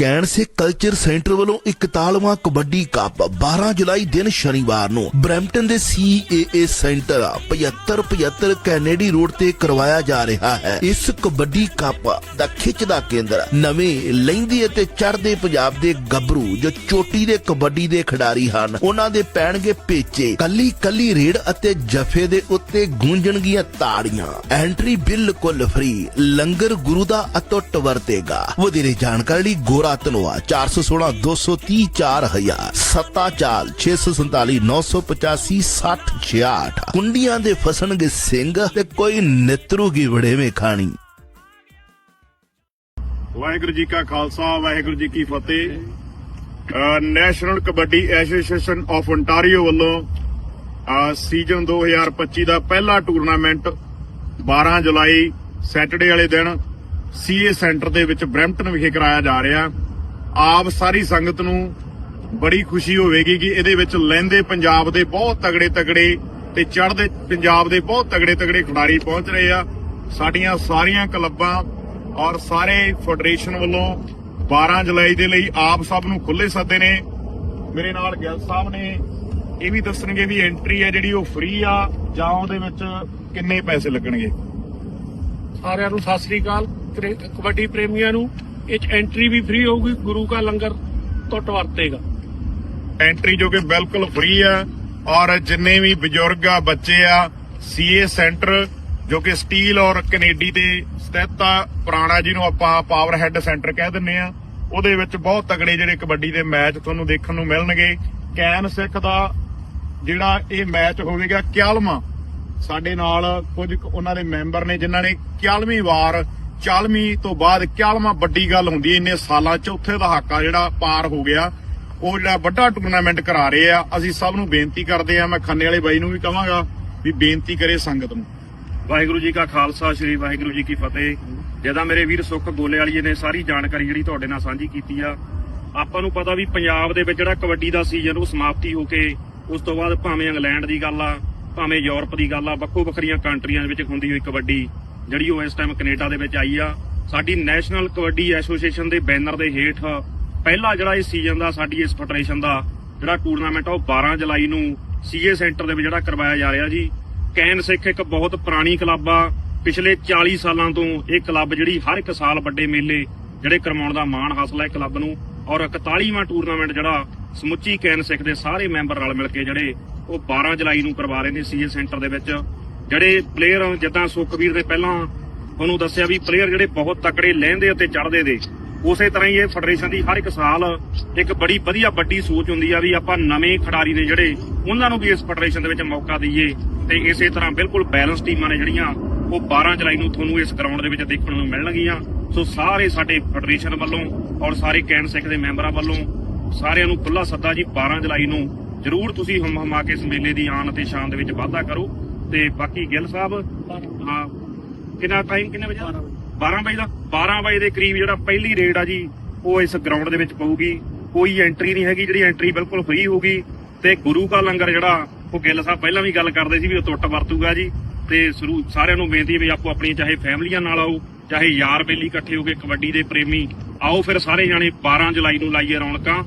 Can say culture centre ਵੱਲੋਂ 41ਵਾਂ kabaddi cup 12 ਜੁਲਾਈ ਦਿਨ ਸ਼ਨੀਵਾਰ ਨੂੰ ਬਰੈਂਪਟਨ ਦੇ CAA ਸੈਂਟਰ 7575 ਕੈਨੇਡੀ ਰੋਡ ਤੇ ਕਰਵਾਇਆ ਜਾ ਰਿਹਾ ਹੈ। ਇਸ ਕਬੱਡੀ ਕੱਪ ਦਾ ਖਿੱਚ ਦਾ ਕੇਂਦਰ ਨਵੇਂ ਲਹਿੰਦੀ ਅਤੇ ਚੜ੍ਹਦੇ ਪੰਜਾਬ ਦੇ ਗੱਭਰੂ ਜੋ ਚੋਟੀ ਦੇ ਕਬੱਡੀ ਦੇ ਖਿਡਾਰੀ ਹਨ, ਉਹਨਾਂ ਦੇ ਪੈਣਗੇ ਪੇਚੇ ਕੱਲੀ ਕੱਲੀ ਰੇਡ ਅਤੇ ਜਫੇ ਦੇ ਉੱਤੇ ਗੂੰਜਣਗੀਆਂ ਤਾੜੀਆਂ। ਐਂਟਰੀ ਬਿਲਕੁਲ ਫ੍ਰੀ, ਲੰਗਰ ਗੁਰੂ ਦਾ ਅਟੁੱਟ ਵਰਤੇਗਾ। ਵਧੇਰੇ ਜਾਣਕਾਰੀ ਲਈ ਗੋਰਾ ਧਨਵਾ 416 230 4000 ਸੱਤਾ ਚਾਲ 647 985 6066 ਕੁੰਡੀਆਂ ਦੇ ਫਸਣਗੇ ਸਿੰਘ ਤੇ ਕੋਈ ਨਿਤਰੂਗੀ ਵੜੇਵੇਂ ਖਾਣੀ। ਵਾਹਿਗੁਰੂ ਜੀ ਕਾ ਖਾਲਸਾ, ਵਾਹਿਗੁਰੂ ਜੀ ਕੀ ਫਤਿਹ। National Kabaddi Association of ontario ਵੱਲੋਂ ਅਹ ਸੀਜ਼ਨ 2025 ਦਾ ਪਹਿਲਾ ਟੂਰਨਾਮੈਂਟ 12 ਜੁਲਾਈ, ਸੈਟਰਡੇ ਵਾਲੇ ਦਿਨ ਸੀਏ ਸੈਂਟਰ ਦੇ ਵਿੱਚ ਬਰੈਂਪਟਨ ਵਿਖੇ ਕਰਾਇਆ ਜਾ ਰਿਹਾ। ਆਪ ਸਾਰੀ ਸੰਗਤ ਨੂੰ ਬੜੀ ਖੁਸ਼ੀ ਹੋਵੇਗੀ ਕਿ ਇਹਦੇ ਵਿੱਚ ਲਹਿੰਦੇ ਪੰਜਾਬ ਦੇ ਬਹੁਤ ਤਗੜੇ ਤਗੜੇ ਤੇ ਚੜ੍ਹਦੇ ਪੰਜਾਬ ਦੇ ਬਹੁਤ ਤਗੜੇ ਤਗੜੇ ਖਿਡਾਰੀ ਪਹੁੰਚ ਰਹੇ ਆ। ਸਾਡੀਆਂ ਸਾਰੀਆਂ ਕਲੱਬਾਂ ਔਰ ਸਾਰੇ ਫੈਡਰੇਸ਼ਨ ਵੱਲੋਂ 12 ਜੁਲਾਈ ਦੇ ਲਈ ਆਪ ਸਭ ਨੂੰ ਖੁੱਲੇ ਸੱਦੇ ਨੇ। ਮੇਰੇ ਨਾਲ ਗਿੱਲ ਸਾਹਿਬ ਨੇ ਇਹ ਵੀ ਦੱਸਣਗੇ ਵੀ ਐਂਟਰੀ ਹੈ ਜਿਹੜੀ ਉਹ ਫ੍ਰੀ ਆ ਜਾਂ ਉਹਦੇ ਵਿੱਚ ਕਿੰਨੇ ਪੈਸੇ ਲੱਗਣਗੇ। ਸਾਰਿਆਂ ਨੂੰ ਸਤਿ ਸ੍ਰੀ ਅਕਾਲ। ਕਬੱਡੀ ਪ੍ਰੇਮੀਆਂ ਨੂੰ ਇਹ 'ਚ ਐਂਟਰੀ ਵੀ ਫ੍ਰੀ ਹੋਊਗੀ, ਗੁਰੂ ਕਾ ਲੰਗਰ ਟੁੱਟ ਵਰਤੇਗਾ। ਐਂਟਰੀ ਜੋ ਕਿ ਬਿਲਕੁਲ ਫ੍ਰੀ ਆ, ਔਰ ਜਿੰਨੇ ਵੀ ਬਜ਼ੁਰਗ ਆ, ਬੱਚੇ ਆ ਸੀਏ ਸੈਂਟਰ ਜੋ ਕਿ ਸਟੀਲ ਔਰ ਕੈਨੇਡੀ ਤੇ ਸਥਿਤ ਆ, ਪੁਰਾਣਾ ਜਿਹਨੂੰ ਆਪਾਂ ਪਾਵਰ ਹੈੱਡ ਸੈਂਟਰ ਕਹਿ ਦਿੰਨੇ ਆ, ਉਹਦੇ ਵਿੱਚ ਬਹੁਤ ਤਗੜੇ ਜਿਹੜੇ ਕਬੱਡੀ ਦੇ ਮੈਚ ਤੁਹਾਨੂੰ ਦੇਖਣ ਨੂੰ ਮਿਲਣਗੇ। ਕੈਨ ਸਿੱਖ ਦਾ ਜਿਹੜਾ ਇਹ ਮੈਚ ਹੋਵੇਗਾ 91ਵਾਂ ਸਾਡੇ ਨਾਲ ਕੁਝ ਉਹਨਾਂ ਦੇ ਮੈਂਬਰ ਨੇ, ਜਿਨ੍ਹਾਂ ਨੇ 91ਵੀਂ ਵਾਰ 40ਵੀਂ ਤੋਂ ਬਾਅਦ 91ਵਾਂ ਵੱਡੀ ਗੱਲ ਹੁੰਦੀ ਇੰਨੇ ਸਾਲਾਂ ਚ ਦਾ ਹਾਕਾ ਜਿਹੜਾ ਪਾਰ ਹੋ ਗਿਆ। ਉਹ ਜਿਹੜਾ ਵੱਡਾ ਟੂਰਨਾਮੈਂਟ ਕਰਾ ਰਹੇ ਆ, ਅਸੀਂ ਸਭ ਨੂੰ ਬੇਨਤੀ ਕਰਦੇ ਆ, ਮੈਂ ਖੰਨੇ ਵਾਲੇ ਬਾਈ ਨੂੰ ਵੀ ਕਹਾਂਗਾ ਵੀ ਬੇਨਤੀ ਕਰੇ ਸੰਗਤ ਨੂੰ। ਵਾਹਿਗੁਰੂ ਜੀ ਕਾ ਖਾਲਸਾ, ਸ੍ਰੀ ਵਾਹਿਗੁਰੂ ਜੀ ਕੀ ਫਤਿਹ। ਜਿਹਦਾ ਮੇਰੇ ਵੀਰ ਸੁੱਖ ਗੋਲੇ ਵਾਲੀ ਜੀ ਨੇ ਸਾਰੀ ਜਾਣਕਾਰੀ ਜਿਹੜੀ ਤੁਹਾਡੇ ਨਾਲ ਸਾਂਝੀ ਕੀਤੀ ਆ, ਆਪਾਂ ਨੂੰ ਪਤਾ ਵੀ ਪੰਜਾਬ ਦੇ ਵਿੱਚ ਜਿਹੜਾ ਕਬੱਡੀ ਦਾ ਸੀਜ਼ਨ ਉਹ ਸਮਾਪਤੀ ਹੋ ਕੇ, ਉਸ ਤੋਂ ਬਾਅਦ ਭਾਵੇਂ ਇੰਗਲੈਂਡ ਦੀ ਗੱਲ ਆ, ਭਾਵੇਂ ਯੂਰਪ ਦੀ ਗੱਲ ਆ ਵੱਖੋ ਵੱਖਰੀਆਂ ਕੰਟਰੀਆਂ ਵਿੱਚ ਹੁੰਦੀ ਹੋਈ ਕਬੱਡੀ। ਜਿਹੜੀ ਉਹ ਇਸ ਟਾਈਮ ਕੈਨੇਡਾ ਦੇ ਵਿੱਚ ਆਈ ਆ, ਸਾਡੀ ਨੈਸ਼ਨਲ ਕਬੱਡੀ ਐਸੋਸੀਏਸ਼ਨ ਦੇ ਬੈਨਰ ਦੇ ਹੇਠ ਪਹਿਲਾ ਜਿਹੜਾ ਇਸ ਸੀਜ਼ਨ ਦਾ, ਸਾਡੀ ਇਸ ਫੈਡਰੇਸ਼ਨ ਦਾ ਜਿਹੜਾ ਟੂਰਨਾਮੈਂਟ ਆ, ਉਹ 12 ਜੁਲਾਈ ਨੂੰ ਸੀਏ ਸੈਂਟਰ ਦੇ ਵਿੱਚ ਜਿਹੜਾ ਕਰਵਾਇਆ ਜਾ ਰਿਹਾ ਜੀ। ਕੈਨ ਸਿੱਖ ਇੱਕ ਬਹੁਤ ਪੁਰਾਣੀ ਕਲੱਬ ਆ, ਪਿਛਲੇ 40 ਸਾਲਾਂ ਤੋਂ ਇਹ ਕਲੱਬ ਜਿਹੜੀ ਹਰ ਇੱਕ ਸਾਲ ਵੱਡੇ ਮੇਲੇ ਜਿਹੜੇ ਕਰਵਾਉਣ ਦਾ ਮਾਣ ਹਾਸਲ ਹੈ ਕਲੱਬ ਨੂੰ। ਔਰ 41ਵਾਂ ਟੂਰਨਾਮੈਂਟ ਜਿਹੜਾ ਸਮੁੱਚੀ ਕੈਨ ਸਿੱਖ ਦੇ ਸਾਰੇ ਮੈਂਬਰ ਰਲ ਮਿਲ ਕੇ ਜਿਹੜੇ ਉਹ 12 ਜੁਲਾਈ ਨੂੰ ਕਰਵਾ ਰਹੇ ਨੇ ਸੀਏ ਸੈਂਟਰ ਦੇ ਵਿੱਚ। ਜਿਹੜੇ ਪਲੇਅਰ ਜਿੱਦਾਂ ਸੁਖਵੀਰ ਨੇ ਪਹਿਲਾਂ ਤੁਹਾਨੂੰ ਦੱਸਿਆ ਵੀ ਪਲੇਅਰ ਜਿਹੜੇ ਬਹੁਤ ਤਕੜੇ ਲਹਿੰਦੇ ਅਤੇ ਚੜ੍ਹਦੇ ਦੇ, ਉਸੇ ਤਰ੍ਹਾਂ ਹੀ ਇਹ ਫੈਡਰੇਸ਼ਨ ਦੀ ਹਰ ਇੱਕ ਸਾਲ ਇੱਕ ਬੜੀ ਵਧੀਆ ਵੱਡੀ ਸੋਚ ਹੁੰਦੀ ਆ ਵੀ ਆਪਾਂ ਨਵੇਂ ਖਿਡਾਰੀ ਨੇ ਜਿਹੜੇ, ਉਹਨਾਂ ਨੂੰ ਵੀ ਇਸ ਫੈਡਰੇਸ਼ਨ ਦੇ ਵਿੱਚ ਮੌਕਾ ਦਈਏ। ਤੇ ਇਸੇ ਤਰ੍ਹਾਂ ਬਿਲਕੁਲ ਬੈਲੈਂਸ ਟੀਮਾਂ ਨੇ ਜਿਹੜੀਆਂ, ਉਹ 12 ਜੁਲਾਈ ਨੂੰ ਤੁਹਾਨੂੰ ਇਸ ਗਰਾਊਂਡ ਦੇ ਵਿੱਚ ਦੇਖਣ ਨੂੰ ਮਿਲਣਗੀਆਂ ਸੋ ਸਾਰੇ ਸਾਡੇ ਫੈਡਰੇਸ਼ਨ ਵੱਲੋਂ ਔਰ ਸਾਰੇ ਕੈਨ ਸਿੱਖ ਦੇ ਮੈਂਬਰਾਂ ਵੱਲੋਂ ਸਾਰਿਆਂ ਨੂੰ ਖੁੱਲਾ ਸੱਦਾ ਜੀ 12 ਜੁਲਾਈ ਨੂੰ ਜਰੂਰ ਤੁਸੀਂ ਹਮ ਹਮਾ ਕੇ ਇਸ ਮੇਲੇ ਦੀ ਆਨ ਅਤੇ ਸ਼ਾਨ ਦੇ ਵਿੱਚ ਵਾਧਾ ਕਰੋ। ਤੇ ਬਾਕੀ ਗਿੱਲ ਸਾਹਿਬ ਹਾਂ ਕਿੰਨਾ ਟਾਈਮ ਕਿੰਨੇ ਵਜੇ? 12 ਵਜੇ। ਦਾ? 12 ਵਜੇ ਦੇ ਕਰੀਬ ਜਿਹੜਾ ਪਹਿਲੀ ਰੇਡ ਆ ਜੀ ਉਹ ਇਸ ਗਰਾਊਂਡ ਦੇ ਵਿੱਚ ਪਊਗੀ। ਕੋਈ ਐਂਟਰੀ ਨਹੀਂ ਹੈਗੀ ਜਿਹੜੀ ਐਂਟਰੀ ਬਿਲਕੁਲ ਫ੍ਰੀ ਹੋਊਗੀ। ਤੇ ਗੁਰੂ ਕਾ ਲੰਗਰ ਜਿਹੜਾ ਉਹ ਗਿੱਲ ਸਾਹਿਬ ਪਹਿਲਾਂ ਵੀ ਗੱਲ ਕਰਦੇ ਸੀ ਵੀ ਉਹ ਟੁੱਟ ਵਰਤੂਗਾ ਜੀ। ਤੇ ਸ਼ੁਰੂ ਸਾਰਿਆਂ ਨੂੰ ਬੇਨਤੀ ਹੈ ਵੀ ਆਪੋ ਆਪਣੀ ਚਾਹੇ ਫੈਮਲੀਆਂ ਨਾਲ ਆਓ ਚਾਹੇ ਯਾਰ ਬੇਲੀ ਇਕੱਠੇ ਹੋ ਕੇ ਕਬੱਡੀ ਦੇ ਪ੍ਰੇਮੀ ਆਓ ਫਿਰ ਸਾਰੇ ਜਾਣੇ 12 ਜੁਲਾਈ ਨੂੰ ਲਾਈਏ ਰੌਣਕਾਂ।